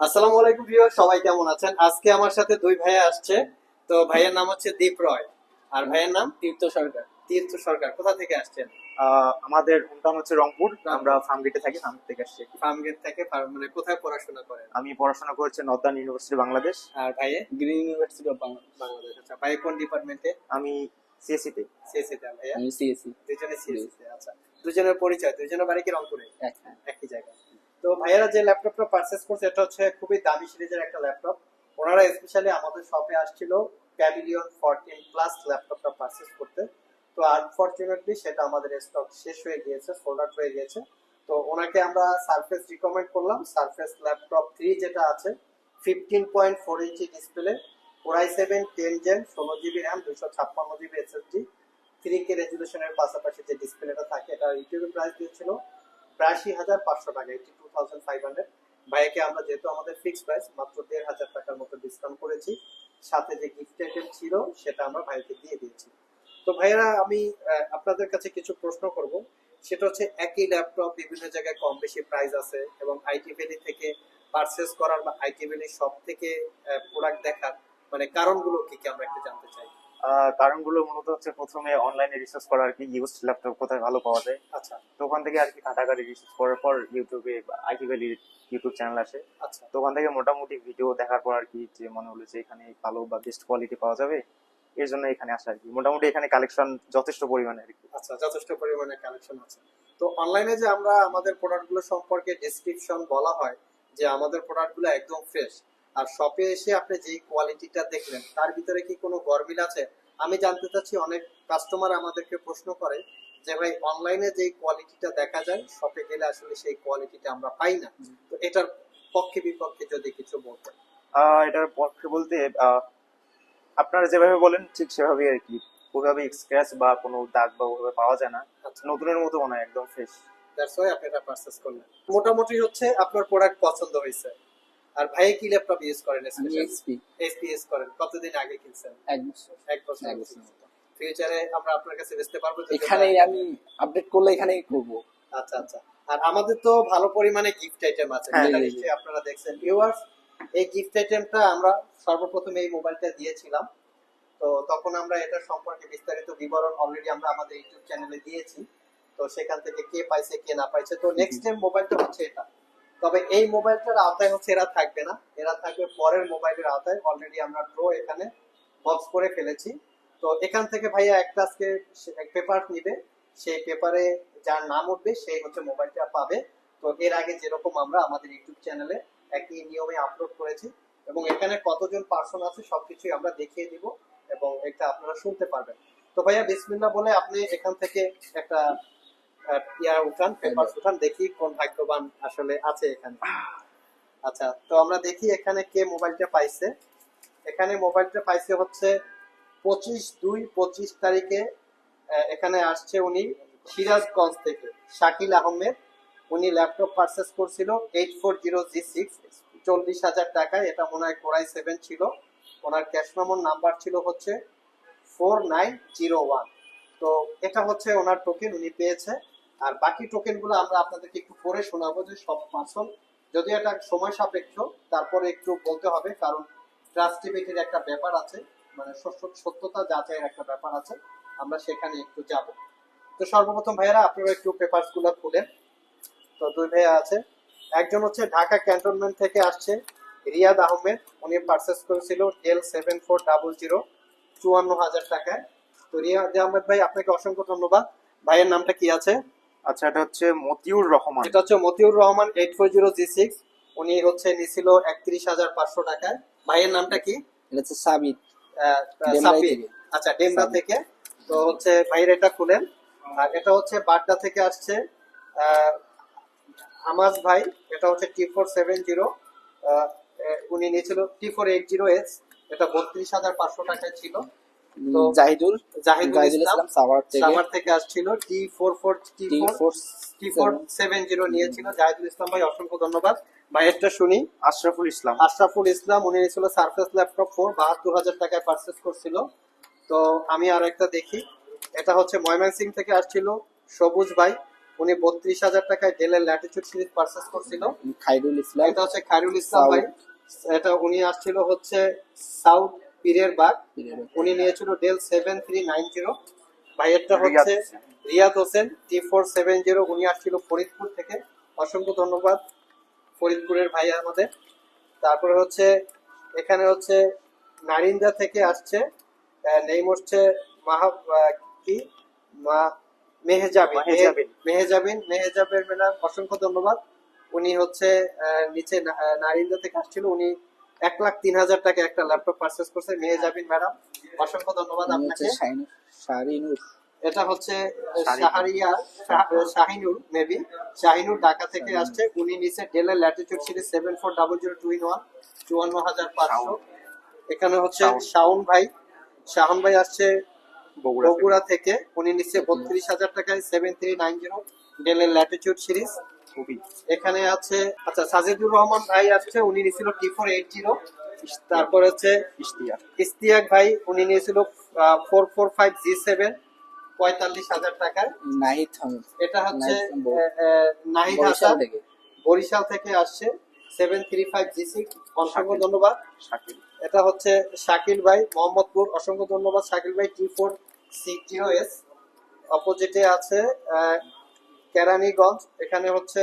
আসসালামু আলাইকুম ভিউয়ার সবাই কেমন আছেন? আজকে আমার সাথে দুই ভাইয়া আসছে। তো ভাইয়ের নাম হচ্ছে দীপ রয়। আর ভাইয়ের নাম? তীর্থ সরকার। তীর্থ সরকার। কোথা থেকে আসছেন? আমাদের হোমটাউন হচ্ছে রংপুর। আমরা ফার্মগেটে থাকি ফার্মগেট থেকে আসছি ফার্মগেট থেকে মানে কোথায় পড়াশোনা করেন? আমি পড়াশোনা করেছি নর্দার্ন ইউনিভার্সিটি বাংলাদেশ। আর ভাইয়ে? Green university of Bangladesh. আচ্ছা। ভাইয়ে কোন ডিপার্টমেন্টে আমি সিএসসি তে। সিএসসি তে। ভাইয়া? আমি সিএসসি দুজনে সিএসসি আচ্ছা। দুজনের পরিচয় দুজনের বাড়ি কি রংপুরে? এক একই জায়গায়। তো ভাইয়ারা যে ল্যাপটপটা পারচেস করছে, এটা হচ্ছে খুবই দামি সিরিজের একটা ল্যাপটপ। ওনারা স্পেশালি আমাদের শপে আসছিল প্যাভিলিয়ন ফোরটিন প্লাস ল্যাপটপটা পারচেস করতে। তো আনফরচুনেটলি সেটা আমাদের স্টক শেষ হয়ে গিয়েছে সোল্ড আউট হয়ে গিয়েছে। তো ওনাকে আমরা সারফেস রিকমেন্ড করলাম। সারফেস ল্যাপটপ থ্রি যেটা আছে fifteen point four inch display core i seven ten gen ষোলো জিবি র্যাম দুশো ছাপ্পান্ন জিবি এসএসডি থ্রি কে রেজুলেশনের পাশাপাশি যে ডিসপ্লেটা থাকে, এটা ইউটিউবে প্রাইস দিয়েছিল। বিরাশি হাজার পাঁচশো টাকা eighty two thousand five hundred আমরা যেহেতু আমাদের ফিক্সড প্রাইস মাত্র দেড় হাজার টাকার মতো ডিসকাউন্ট করেছি। সাথে যে গিফট আইটেম ছিল, সেটা আমরা ভাইকে দিয়ে দিয়েছি। তো ভাইয়েরা, আমি আপনাদের কাছে কিছু প্রশ্ন করব। সেটা হচ্ছে, একই ল্যাপটপ বিভিন্ন জায়গায় কম বেশি প্রাইস আছে এবং আইটি ভ্যালি থেকে পারচেস করার বা আইটি ভ্যালি সব থেকে প্রোডাক্ট দেখার মানে কারণগুলো কি কি আমরা একটু জানতে চাই। কারণগুলো মূলত হচ্ছে প্রথমে অনলাইনে রিসার্চ করা আর কি ইউজ ল্যাপটপ কোথায় ভালো পাওয়া যায়। আচ্ছা। তো ওখান থেকে আর কি ঘাটাঘাটি রিসার্চ করার পর ইউটিউবে আইটি ভ্যালির ইউটিউব চ্যানেল আসে। আচ্ছা। তো ওখান থেকে মোটামুটি ভিডিও দেখার পর আর কি যে মনে হলো যে এখানে ভালো বা বেস্ট কোয়ালিটি পাওয়া যাবে এর জন্য এখানে আসা আর কি। মোটামুটি এখানে কালেকশন যথেষ্ট পরিমাণে আর কি। আচ্ছা যথেষ্ট পরিমাণে কালেকশন আছে। তো অনলাইনে যে আমরা আমাদের প্রোডাক্টগুলো সম্পর্কে ডেসক্রিপশন বলা হয় যে আমাদের প্রোডাক্টগুলো একদম ফ্রেশ আর শপে এসে আপনি যেই কোয়ালিটিটা দেখলেন তার ভিতরে কি কোনো গরমিল আছে? আমি জানতে চাচ্ছি অনেক কাস্টমার আমাদেরকে প্রশ্ন করে যে ভাই অনলাইনে যেই কোয়ালিটিটা দেখা যায় শপে গেলে আসলে সেই কোয়ালিটিটা আমরা পাই না। তো এটার পক্ষে বিপক্ষে যদি কিছু বলতেন এটার পক্ষে বলতে আপনারা যেভাবে বলেন ঠিক সেভাবেই আর কি। ওইভাবে স্ক্র্যাচ বা কোনো দাগ বা ওইভাবে পাওয়া যায় না। আচ্ছা। নতুনের মতো মনে হয় একদম ফ্রেশ দ্যাটস ওয়াই আপনি এটা পারচেজ করলেন। মোটামুটি হচ্ছে আপনার প্রোডাক্ট পছন্দ হয়েছে। আর ভাই কি ল্যাপটপ ইউজ করেন স্পেশালি এক্সপি এসপিএস করেন। কতদিন আগে কিনছেন? এক বছর। এক বছর এক বছর ফিউচারে আমরা আপনার কাছে বেচতে পারব এখানেই আমি আপডেট করলে এখানেই করব। আচ্ছা আচ্ছা। আর আমাদের তো ভালো পরিমাণে গিফট আইটেম আছে। হ্যাঁ, যেটা। নিশ্চয়ই আপনারা দেখছেন। ভিউয়ার্স এই গিফট আইটেমটা আমরা সর্বপ্রথম এই মোবাইলটা দিয়েছিলাম। তো তখন আমরা এটা সম্পর্কে বিস্তারিত বিবরণ অলরেডি আমরা আমাদের ইউটিউব চ্যানেলে দিয়েছি। তো সেখান থেকে কে পাইছে কে না পাইছে। তো নেক্সট টাইম মোবাইলটা হচ্ছে এটা। তবে এই মোবাইলটার আওতায় হচ্ছে এরা থাকবে না। এরা থাকবে পরের মোবাইলের আওতায়। অলরেডি আমরা ড্র এখানে বক্স করে ফেলেছি। তো এখান থেকে ভাইয়া একটা আজকে পেপার নিবে। সেই পেপারে যার নাম উঠবে সেই হচ্ছে মোবাইলটা পাবে। তো এর আগে যেরকম আমরা আমাদের ইউটিউব চ্যানেলে একই নিয়মে আপলোড করেছি এবং এখানে কতজন পার্সন আছে সবকিছুই আমরা দেখিয়ে দিব এবং এটা আপনারা শুনতে পারবেন। তো ভাইয়া বিসমিল্লা বলে আপনি এখান থেকে একটা আহ, ইয়া উঠান পেপার উঠান দেখি কোন ভাগ্যবান আসলে আছে এখানে। আচ্ছা তো আমরা দেখি এখানে কে মোবাইলটা পাইছে। এখানে মোবাইলটা পাইছে হচ্ছে পঁচিশ দুই পঁচিশ তারিখে এখানে আসছে উনি সিরাজগঞ্জ থেকে শাকিল আহমেদ। উনি ল্যাপটপ পারচেস করছিল eight four zero G six চল্লিশ হাজার টাকায়। এটা মনে হয় কোরাই সেভেন ছিল। ওনার ক্যাশ মেমোর নাম্বার ছিল হচ্ছে ফোর নাইন জিরো ওয়ান তো এটা হচ্ছে ওনার টোকেন উনি পেয়েছে। আর বাকি টোকেনগুলো আমরা আপনাদেরকে একটু পরে শোনাবো যে সব পার্সন। যদি এটা সময় সাপেক্ষ, তারপরে একটু বলতে হবে, কারণ ট্রাস্টিবিলিটির একটা ব্যাপার আছে মানে সত্য- সত্যতা যাচাইয়ের একটা ব্যাপার আছে। আমরা সেখানে একটু যাব। তো সর্বপ্রথম ভাইয়ারা, আপনারা একটু পেপারসগুলো খুলেন। তো দুই ভাইয়া আছে। একজন হচ্ছে ঢাকা ক্যান্টনমেন্ট থেকে আসছে, রিয়াদ আহমেদ। উনি পারচেস করেছিল Dell seven four double zero চুয়ান্ন হাজার টাকায়। তো রিয়াদ আহমেদ ভাই আপনাকে অসংখ্য ধন্যবাদ। ভাইয়ের নামটা কি আছে? আচ্ছা এটা হচ্ছে মতিউর রহমান। এটা হচ্ছে Motiur Rahman eight four zero G six উনি হচ্ছে নিছিল একত্রিশ হাজার পাঁচশো টাকায়। ভাইয়ের নামটা কি? এটা হচ্ছে সাবিত। আচ্ছা ডেমরা থেকে। তো হচ্ছে ভাইয়ের এটা খুলেন। আর এটা হচ্ছে বাড্ডা থেকে আসছে আহ, আমাজ ভাই। এটা হচ্ছে টি ফোর সেভেন জিরো উনি নিয়েছিল T four eight zero S এটা বত্রিশ হাজার পাঁচশো টাকায় ছিল। জাহিদুল জাহিদুল ইসলাম সাভার থেকে সাভার থেকে আসছিল T four four T four four T four seven zero নিয়েছিল। জাহিদুল ইসলাম ভাই অসংখ্য ধন্যবাদ। ভাইয়েরটা শুনি। আশরাফুল ইসলাম। আশরাফুল ইসলাম উনি নিয়েছিল সারফেস ল্যাপটপ ফোর বাহাত্তর হাজার টাকায় পারচেস করছিল। তো আমি আর একটা দেখি। এটা হচ্ছে ময়মনসিং থেকে আসছিল সবুজ ভাই। উনি বত্রিশ হাজার টাকায় ডেলের ল্যাটিচিউড সিরিজ পারচেস করছিল। খাইরুল ইসলাম। এটা হচ্ছে খাইরুল ইসলাম ভাই। এটা উনি আসছিল হচ্ছে সাউথ পীরের বাগ। উনি নিয়েছিল Dell seven three nine zero. ভাইয়েরটা হচ্ছে Riyad Hossain T four seven zero. উনি আসছিল ফরিদপুর থেকে। অসংখ্য ধন্যবাদ ফরিদপুরের ভাই আমাদের। তারপরে হচ্ছে এখানে হচ্ছে নারিন্দা থেকে আসছে। নেম হচ্ছে মাহা কি? মা মেহেজাবিন। মেহেজাবিন। মেহেজাবিন। মেহেজাবিন ম্যাডাম অসংখ্য ধন্যবাদ। উনি হচ্ছে আহ, নিচে না- আহ, নারিন্দা থেকে আসছিল। উনি এক লাখ তিন হাজার টাকা একটা ল্যাপটপ পারচেস করছে। মেহেজাবিন ম্যাডাম অসংখ্য ধন্যবাদ আপনাকে। শাহিনুর। এটা হচ্ছে শাহরিয়ার। শাহিনুর মেবি শাহিনুর ঢাকা থেকে আসছে। উনি নিচে ডেলের latitude series seven four double zero two in one চুয়ান্ন হাজার পাঁচশো। এখানে হচ্ছে শাওন। শাওন ভাই। শাওন ভাই আসছে বগুড়া থেকে। বগুড়া থেকে। উনি নিচে বত্রিশ হাজার টাকায় সেভেন থ্রি নাইন জিরো ডেলের ল্যাটিটিউড সিরিজ খুবই এখানে আছে আচ্ছা সাজিদুর রহমান ভাই আসছে উনি নিয়েছিল টি ফোর এইট জিরো তারপর হচ্ছে ইশতিয়াক। ইস্তিয়াক ভাই উনি নিয়েছিল four four five G seven পঁয়তাল্লিশ হাজার টাকায়। নাহিদ এটা হচ্ছে নাহিদ হাসান। থেকে। বরিশাল থেকে আসছে seven three five G six অসংখ্য। ধন্যবাদ। শাকিল। এটা হচ্ছে শাকিল ভাই মোহাম্মদপুর। অসংখ্য ধন্যবাদ শাকিল ভাই T four six zero S অপোজিটে আছে কেরানীগঞ্জ এখানে হচ্ছে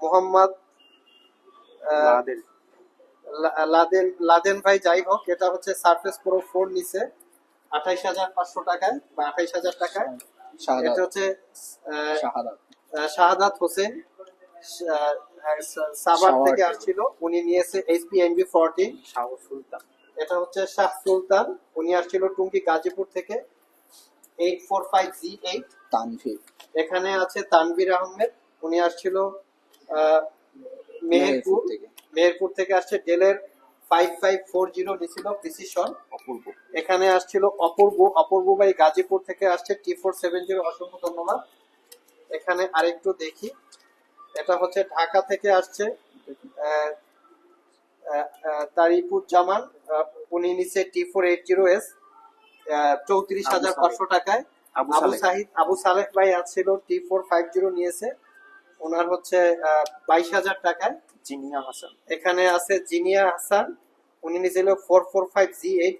মোহাম্মদ লাদেন। লাদেন ভাই যাই হোক এটা হচ্ছে সারফেস প্রো ফোর নিচে আঠাইশ হাজার পাঁচশো টাকায় বা আঠাইশ হাজার টাকায়। এটা শাহাদাত। হচ্ছে শাহাদাত হোসেন সাভার থেকে। আসছিল। উনি নিয়েছে HP NB fourteen Shah Sultan. এটা হচ্ছে শাহ সুলতান। উনি আসছিল টুঙ্কি গাজীপুর থেকে। Eight four five G eight Tanvir. এখানে আছে তানভীর আহমেদ। উনি আসছিল মেহেরপুর। থেকে। মেহেরপুর থেকে আসছে। ডেলের ফাইভ ফাইভ ফোর জিরো নিছিল প্রিসিশন অপূর্ব। এখানে আসছিল অপূর্ব। অপূর্ব ভাই গাজীপুর থেকে আসছে। টি ফোর সেভেন জিরো অসংখ্য ধন্যবাদ। এখানে আরেকটু দেখি। এটা হচ্ছে ঢাকা থেকে আসছে তারিপুর জামান উনি নিচে T four eight zero S চৌত্রিশ হাজার পাঁচশো টাকায়। আবু সাহিদ আবু সালেহ ভাই আসছিল টি ফোর ফাইভ জিরো নিয়েছে। ওনার হচ্ছে বাইশ হাজার টাকায়। জিনিয়া হাসান। এখানে আছে জিনিয়া হাসান। উনি নিয়েছিল four four five G eight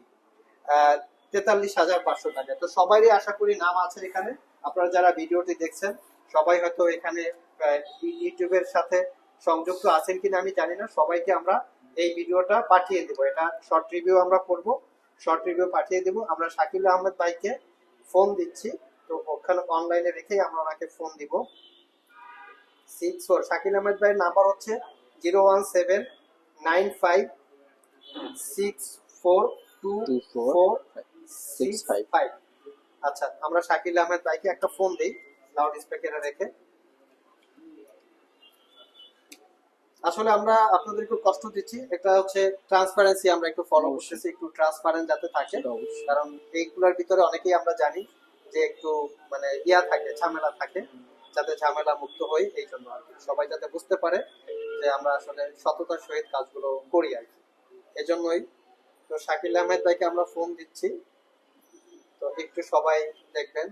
তেতাল্লিশ হাজার পাঁচশো টাকা। তো সবারই আশা করি নাম আছে এখানে। আপনারা যারা ভিডিওটি দেখছেন সবাই হয়তো এখানে ইউটিউবের সাথে সংযুক্ত আছেন কিনা আমি জানি না। সবাইকে আমরা এই ভিডিওটা পাঠিয়ে দেবো। এটা শর্ট রিভিউ আমরা করব। শর্ট রিভিউ পাঠিয়ে দেবো। আমরা শাকিল আহমেদ ভাইকে ফোন দিচ্ছি। তো ওখানে অনলাইনে রেখেই আমরা ওনাকে ফোন দিব। সিক্স ফোর শাকিল আহমেদ ভাইয়ের নাম্বার হচ্ছে zero one seven nine five six four two four six five আচ্ছা আমরা শাকিল আহমেদ ভাইকে একটা ফোন দিই লাউড স্পিকারে রেখে। আসলে আমরা আপনাদের একটু কষ্ট দিচ্ছি। এটা হচ্ছে ট্রান্সপারেন্সি আমরা একটু ফলো করতেছি একটু ট্রান্সপারেন্ট যাতে থাকে। কারণ এইগুলোর ভিতরে অনেকেই আমরা জানি যে একটু মানে ইয়া থাকে ঝামেলা থাকে যাতে ঝামেলা মুক্ত হই এই জন্য আর সবাই যাতে বুঝতে পারে যে আমরা আসলে সততার সহিত কাজগুলো করি আর কি। এজন্যই তো শাকিল আহমেদ ভাইকে আমরা ফোন দিচ্ছি। তো একটু সবাই দেখবেন।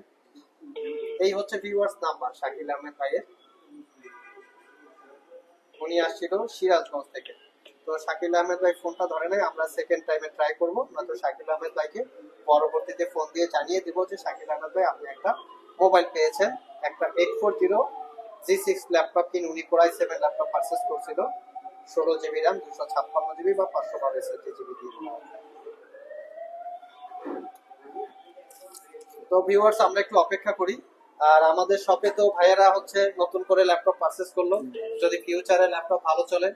এই হচ্ছে ভিউয়ার্স নাম্বার শাকিল আহমেদ ভাইয়ের। উনি আসছিল সিরাজগঞ্জ থেকে। তো শাকিল আহমেদ ভাই ফোনটা ধরে নাই আমরা সেকেন্ড টাইমে ট্রাই করব। নয়তো শাকিল আহমেদ ভাইকে পরবর্তীতে ফোন দিয়ে জানিয়ে দিব যে, শাকিল আহমেদ ভাই, আপনি একটা মোবাইল পেয়েছেন। একটা eight four zero G six laptop কিনে উনি কোরাই সেভেন ল্যাপটপ পারচেস করছিল। ষোলো জিবি র্যাম দুশো ছাপ্পান্ন জিবি বা পাঁচশো বারো এসএসডি জিবি দিয়ে তো ভিউয়ার্স আমরা একটু অপেক্ষা করি। আর আমাদের শপে তো ভাইয়েরা হচ্ছে নতুন করে ল্যাপটপ পারচেস করল। যদি ফিউচারে ল্যাপটপ ভালো চলে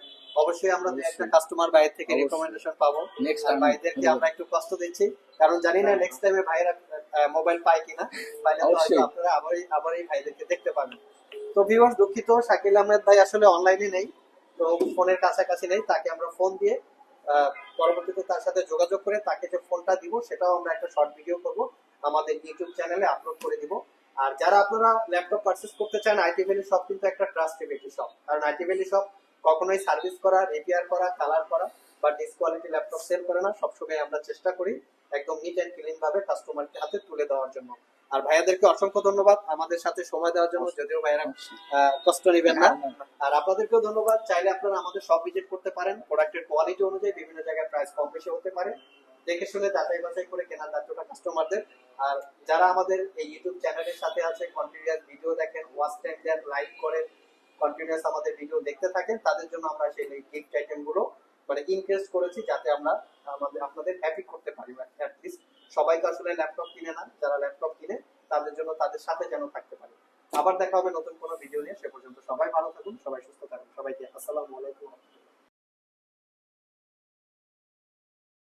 অবশ্যই আমরা একটা কাস্টমার বাইরে থেকে। রিকমেন্ডেশন পাবো। আর ভাইদেরকে আমরা একটু কষ্ট দিচ্ছি কারণ জানি না নেক্সট টাইমে ভাইয়েরা মোবাইল পায় কিনা। পাইলে হয়তো। আপনারা আবারই আবারই ভাইদেরকে দেখতে পাবেন। তো ভিউয়ার্স দুঃখিত শাকিল আহমেদ ভাই আসলে অনলাইনে নেই তো ফোনের কাছাকাছি নেই তাকে আমরা ফোন দিয়ে পরবর্তীতে তার সাথে যোগাযোগ করে তাকে যে ফোনটা দিব সেটাও আমরা একটা শর্ট ভিডিও করব। আমাদের ইউটিউব চ্যানেলে আপলোড করে দিব। আর যারা আপনারা ল্যাপটপ পারচেস করতে চান আইটি ভ্যালি শপ কিন্তু একটা ট্রাস্টেড একটি শপ কারণ আইটি ভ্যালি শপ কখনোই সার্ভিস করা রিপেয়ার করা কালার করা বা ডিসকোয়ালিটি ল্যাপটপ সেল করে না। সবসময় আমরা চেষ্টা করি একদম নিট অ্যান্ড ক্লিন ভাবে কাস্টমারকে হাতে তুলে দেওয়ার জন্য। আর ভাইয়াদেরকে অসংখ্য ধন্যবাদ আমাদের সাথে সময় দেওয়ার জন্য। যদিও ভাইয়ারা কষ্ট নেবেন না। আর আপনাদেরকেও ধন্যবাদ। চাইলে আপনারা আমাদের সব ভিজিট করতে পারেন। প্রোডাক্টের কোয়ালিটি অনুযায়ী বিভিন্ন জায়গায় প্রাইস কম বেশি হতে পারে। দেখে শুনে যাচাই বাছাই করে কেনার দায়িত্বটা কাস্টমারদের আর যারা আমাদের এই ইউটিউব চ্যানেলের সাথে আছে কন্টিনিউয়াস ভিডিও দেখেন ওয়াচ টাইম দেন লাইক করেন কন্টিনিউয়াস আমাদের ভিডিও দেখতে থাকেন, তাদের জন্য আমরা সেই গিফট আইটেমগুলো মানে ইনক্রিজ করেছি যাতে আমরা আমাদের, আপনাদের হ্যাপি করতে পারি। অ্যাটলিস্ট সবাই তো আসলে ল্যাপটপ কিনে না, যারা ল্যাপটপ কিনে, তাদের জন্য তাদের সাথে যেন থাকতে পারে। আবার দেখা হবে নতুন কোনো ভিডিও নিয়ে। সে পর্যন্ত সবাই ভালো থাকুন, সবাই সুস্থ থাকুন। সবাইকে আসসালামু আলাইকুম।